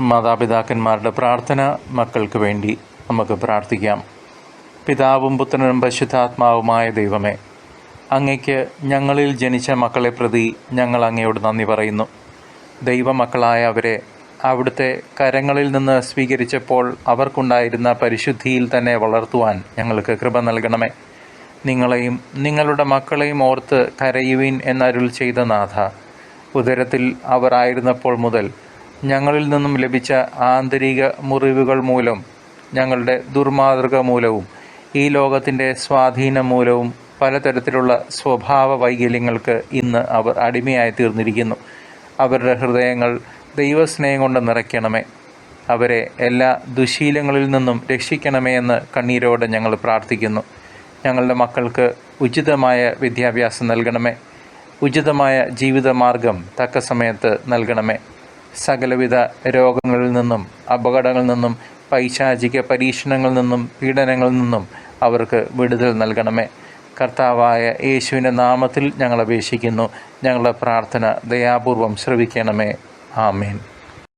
മാതാപിതാക്കന്മാരുടെ പ്രാർത്ഥന മക്കൾക്ക് വേണ്ടി നമുക്ക് പ്രാർത്ഥിക്കാം. പിതാവും പുത്രനും പരിശുദ്ധാത്മാവുമായ ദൈവമേ അങ്ങയ്ക്ക് ഞങ്ങളിൽ ജനിച്ച മക്കളെ പ്രതി ഞങ്ങൾ അങ്ങയോട് നന്ദി പറയുന്നു. ദൈവമക്കളായ അവരെ അവിടുത്തെ കരങ്ങളിൽ നിന്ന് സ്വീകരിച്ചപ്പോൾ അവർക്കുണ്ടായിരുന്ന പരിശുദ്ധിയിൽ തന്നെ വളർത്തുവാൻ ഞങ്ങൾക്ക് കൃപ നൽകണമേ. നിങ്ങളെയും നിങ്ങളുടെ മക്കളെയും ഓർത്ത് കരയുവിൻ എന്നരുൾ ചെയ്ത നാഥ ഉദരത്തിൽ അവരായിരുന്നപ്പോൾ മുതൽ ഞങ്ങളിൽ നിന്നും ലഭിച്ച ആന്തരിക മുറിവുകൾ മൂലം ഞങ്ങളുടെ ദുർമാതൃക മൂലവും ഈ ലോകത്തിന്റെ സ്വാധീനം മൂലവും പലതരത്തിലുള്ള സ്വഭാവ വൈകല്യങ്ങൾക്ക് ഇന്ന് അവർ അടിമയായി തീർന്നിരിക്കുന്നു. അവരുടെ ഹൃദയങ്ങൾ ദൈവസ്നേഹം കൊണ്ട് നിറയ്ക്കണമേ. അവരെ എല്ലാ ദുശീലങ്ങളിൽ നിന്നും രക്ഷിക്കണമേ എന്ന് കണ്ണീരോടെ ഞങ്ങൾ പ്രാർത്ഥിക്കുന്നു. ഞങ്ങളുടെ മക്കൾക്ക് ഉചിതമായ വിദ്യാഭ്യാസം നൽകണമേ. ഉചിതമായ ജീവിതമാർഗം തക്ക സമയത്ത് നൽകണമേ. സകലവിധ രോഗങ്ങളിൽ നിന്നും അപകടങ്ങളിൽ നിന്നും പൈശാചിക പരീക്ഷണങ്ങളിൽ നിന്നും പീഡനങ്ങളിൽ നിന്നും അവർക്ക് വിടുതൽ നൽകണമേ. കർത്താവായ യേശുവിന്റെ നാമത്തിൽ ഞങ്ങൾ അപേക്ഷിക്കുന്നു. ഞങ്ങളുടെ പ്രാർത്ഥന ദയാപൂർവം ശ്രവിക്കണമേ. ആമേൻ.